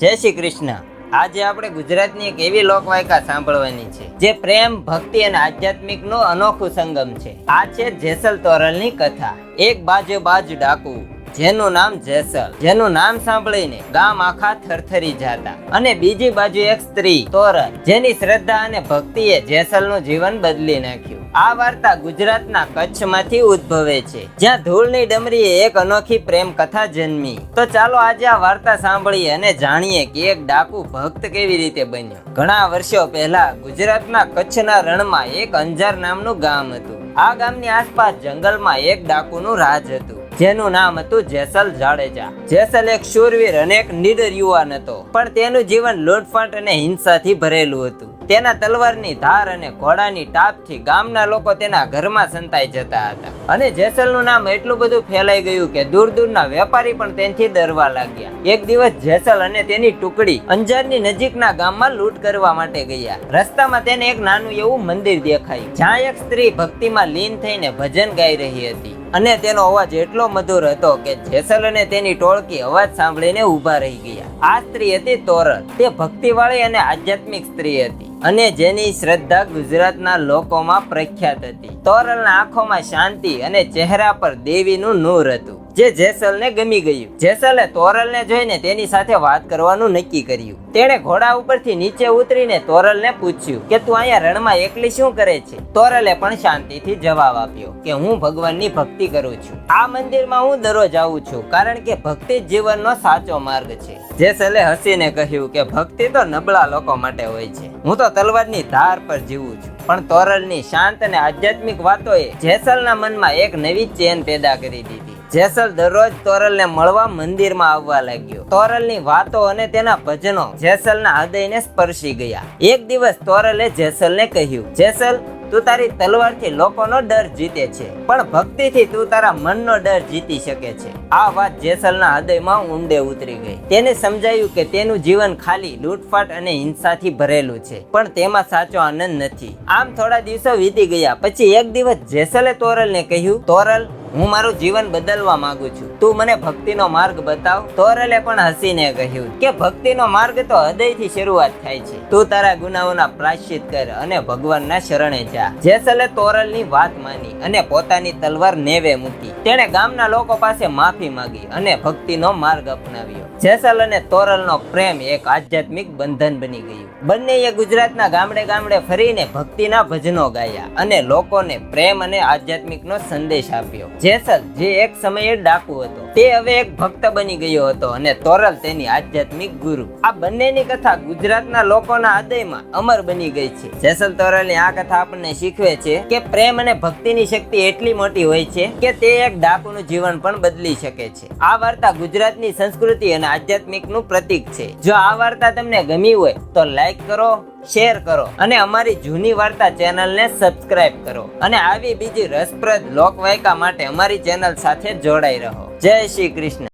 જય શ્રી કૃષ્ણ. આજે આપણે ગુજરાતની એક એવી લોકવાયકા સાંભળવાની છે, જે પ્રેમ, ભક્તિ અને આધ્યાત્મિકનું અનોખું સંગમ છે. આ છે જેસલ તોરલની કથા. એક બાજુ બાજુ ડાકુ. જેનું નામ જેસલ. જેનું નામ સાંભળીને ગામ આખા થરથરી જાતા. અને બીજી બાજુ એક સ્ત્રી તોરલ જેની શ્રદ્ધા અને ભક્તિએ જેસલનું જીવન બદલી નાખ્યું. આ વાર્તા ગુજરાતના કચ્છમાંથી ઉદ્ભવે છે. જ્યાં ધૂળની ડમરીએ એક અનોખી પ્રેમ કથા જન્મી. તો ચાલો આજે આ વાર્તા સાંભળીએ અને જાણીએ કે એક ડાકુ ભક્ત કેવી રીતે બન્યો. ઘણા વર્ષો પહેલા ગુજરાતના કચ્છના રણમાં એક અંજાર નામનું ગામ હતું. આ ગામની આસપાસ જંગલમાં એક ડાકુનું રાજ હતું. જેનું નામ હતું જેસલ જાડેજા. જેસલ એક શૂરવીર અને એક નીડર યુવાન હતો. પણ તેનું જીવન લૂંટફાટ અને હિંસાથી ભરેલું હતું. તેના તલવારની ધાર અને ઘોડાની ટાપથી ગામના લોકો તેના ઘરમાં સંતાઈ જતા હતા. અને જેસલનું નામ એટલું બધું ફેલાઈ ગયું કે દૂર દૂરના વેપારી પણ તેનાથી ડરવા લાગ્યા. એક દિવસ જેસલ અને તેની ટુકડી અંજારની નજીકના ગામમાં લૂંટ કરવા માટે ગયા. રસ્તામાં તેને એક નાનું એવું મંદિર દેખાયું. જ્યાં એક સ્ત્રી ભક્તિમાં લીન થઈને ભજન ગાઈ રહી હતી. અને તેનો અવાજ એટલો મધુર હતો કે જેસલ અને તેની ટોળકી અવાજ સાંભળીને ઊભા રહી ગયા. આ સ્ત્રી હતી તોરલ. તે ભક્તિવાળી અને આધ્યાત્મિક સ્ત્રી હતી અને જેની શ્રદ્ધા ગુજરાતના લોકોમાં પ્રખ્યાત હતી. તોરલના આંખોમાં શાંતિ અને ચહેરા પર દેવીનું નૂર હતું. જે જેસલને ગમી ગયું. જેસલે તોરલને જોઈને તેની સાથે વાત કરવાનું નક્કી કર્યું. તેણે ઘોડા ઉપરથી નીચે ઉતરીને તોરલને પૂછ્યું કે, તું અહીંયા રણમાં એકલી શું કરે છે? તોરલે પણ શાંતિથી જવાબ આપ્યો કે, હું ભગવાનની ભક્તિ કરું છું. આ મંદિરમાં હું દરરોજ આવું છું, કારણ કે ભક્તિ જ જીવનનો સાચો માર્ગ છે. જેસલે હસીને કહ્યું કે, ભક્તિ તો નબળા લોકો માટે હોય છે. હું તો તલવારની ધાર પર જીવું છું. પણ તોરલની શાંત અને આધ્યાત્મિક વાતોએ જેસલના મનમાં એક નવી ચેન પેદા કરી દીધી. જેસલ દરરોજ તોરલને મળવા મંદિરમાં આવવા લાગ્યો. તોરલની વાતો અને તેના ભજનો જેસલના હૃદયને સ્પર્શી ગયા. એક દિવસ તોરલે જેસલને કહ્યું, જેસલ, તું તારી તલવારથી લોકોનો ડર જીતે છે, પણ ભક્તિથી તું તારા મનનો ડર જીતી શકે છે. આ વાત જેસલના હૃદયમાં ઊંડે ઉતરી ગઈ. તેને સમજાયું કે તેનું જીવન ખાલી લૂંટફાટ અને હિંસાથી ભરેલું છે, પણ તેમાં સાચો આનંદ નથી. આમ થોડા દિવસો વીતી ગયા, પછી એક દિવસ જેસલે તોરલને કહ્યું, તોરલ હું મારું જીવન બદલવા માંગુ છું. તું મને ભક્તિનો માર્ગ બતાવ. તોરલે પણ હસીને કહ્યું કે ભક્તિનો માર્ગ તો હૃદયથી શરૂઆત થાય છે. તું તારા ગુનાઓના પ્રાશ્ચિત કર અને ભગવાનના શરણે જા. જેસલે તોરલની વાત માની અને પોતાની તલવાર નેવે મૂકી. તેણે ગામના લોકો પાસે માફી માંગી અને ભક્તિનો માર્ગ અપનાવ્યો. જેસલ અને તોરલનો પ્રેમ એક આધ્યાત્મિક બંધન બની ગયું. બંનેએ ગુજરાતના ગામડે ગામડે ફરીને ભક્તિના ભજનો ગાયા અને લોકોને પ્રેમ અને આધ્યાત્મિકનો સંદેશ આપ્યો. જેસલ, જે એક સમયે ડાકુ હતો, તે હવે એક ભક્ત બની ગયો હતો અને તોરલ તેની આધ્યાત્મિક ગુરુ. આ બંનેની કથા ગુજરાતના લોકોના હૃદયમાં અમર બની ગઈ છે. જેસલ તોરલની આ કથા આપણને શીખવે છે કે પ્રેમ અને ભક્તિની શક્તિ એટલી મોટી હોય છે કે તે એક ડાકુનું જીવન પણ બદલી શકે છે. આ વાર્તા ગુજરાતની સંસ્કૃતિ અને આધ્યાત્મિકનું પ્રતીક છે. જો આ વાર્તા તમને ગમી હોય તો લાઈક કરો શેર કરો અને અમારી જૂની વાર્તા ચેનલને સબસ્ક્રાઇબ કરો અને આવી બીજી રસપ્રદ લોકવાયકા માટે અમારી ચેનલ સાથે જોડાઈ રહો. જય શ્રી કૃષ્ણ.